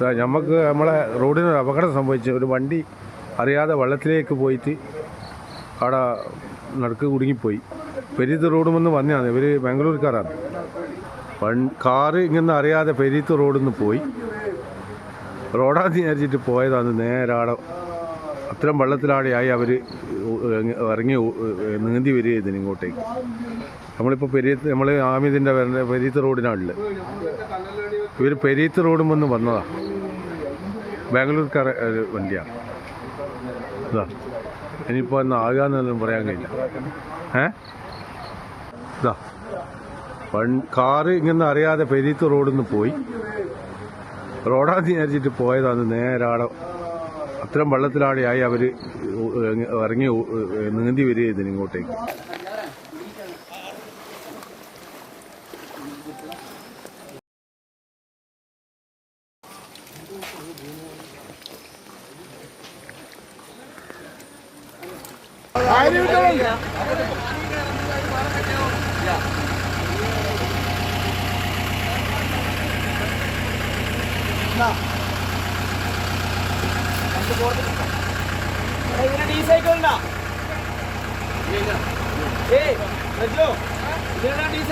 നമുക്ക് നമ്മളെ റോഡിനൊരു അപകടം സംഭവിച്ചു ഒരു വണ്ടി അറിയാതെ വെള്ളത്തിലേക്ക് പോയിട്ട് അവിടെ നടുക്ക് കുടുങ്ങിപ്പോയി. പെരീത്ത് റോഡിൽ നിന്ന് വന്നതാണ്. ഇവർ ബാംഗ്ലൂർക്കാരാണ്. വൺ കാറ് ഇങ്ങനെ അറിയാതെ പെരീത്ത് റോഡിൽ നിന്ന് പോയി. റോഡാന്ന് വിചാരിച്ചിട്ട് പോയതാണ്. നേരെ അവിടെ അത്രയും വെള്ളത്തിലാടെയായി അവർ ഇറങ്ങി നീന്തി വരിക ഇതിന് ഇങ്ങോട്ടേക്ക്. നമ്മളിപ്പോൾ പെരീത്ത് നമ്മൾ ആമിദിന്റെ വരേണ്ട പെരീത്ത് റോഡിനാണുള്ളത് ഇവർ പെരീത്ത് റോഡിൽ നിന്ന് വന്നതാണ് ബാംഗ്ലൂർക്കാർ വണ്ടിയാണ്. ഇതാ. ഇനിയിപ്പോൾ ഒന്ന് ആകാന്നൊന്നും പറയാൻ കഴിയില്ല. ഏ? ഇതാ. കാറ് ഇങ്ങനെ അറിയാതെ പെരീത്ത് റോഡിൽ നിന്ന് പോയി. റോഡാന്ന് വിചാരിച്ചിട്ട് പോയതാണ് നേരെ അത്രയും വെള്ളത്തിലാടെയായി അവർ ഇറങ്ങി നീന്തി വരിക ഇതിന് ഇങ്ങോട്ടേക്ക്. ഇതിന് ഡീ സൈക്കിൾ ഉണ്ടോ ഏയ് റജു ഇതിനെല്ലാം ഡീ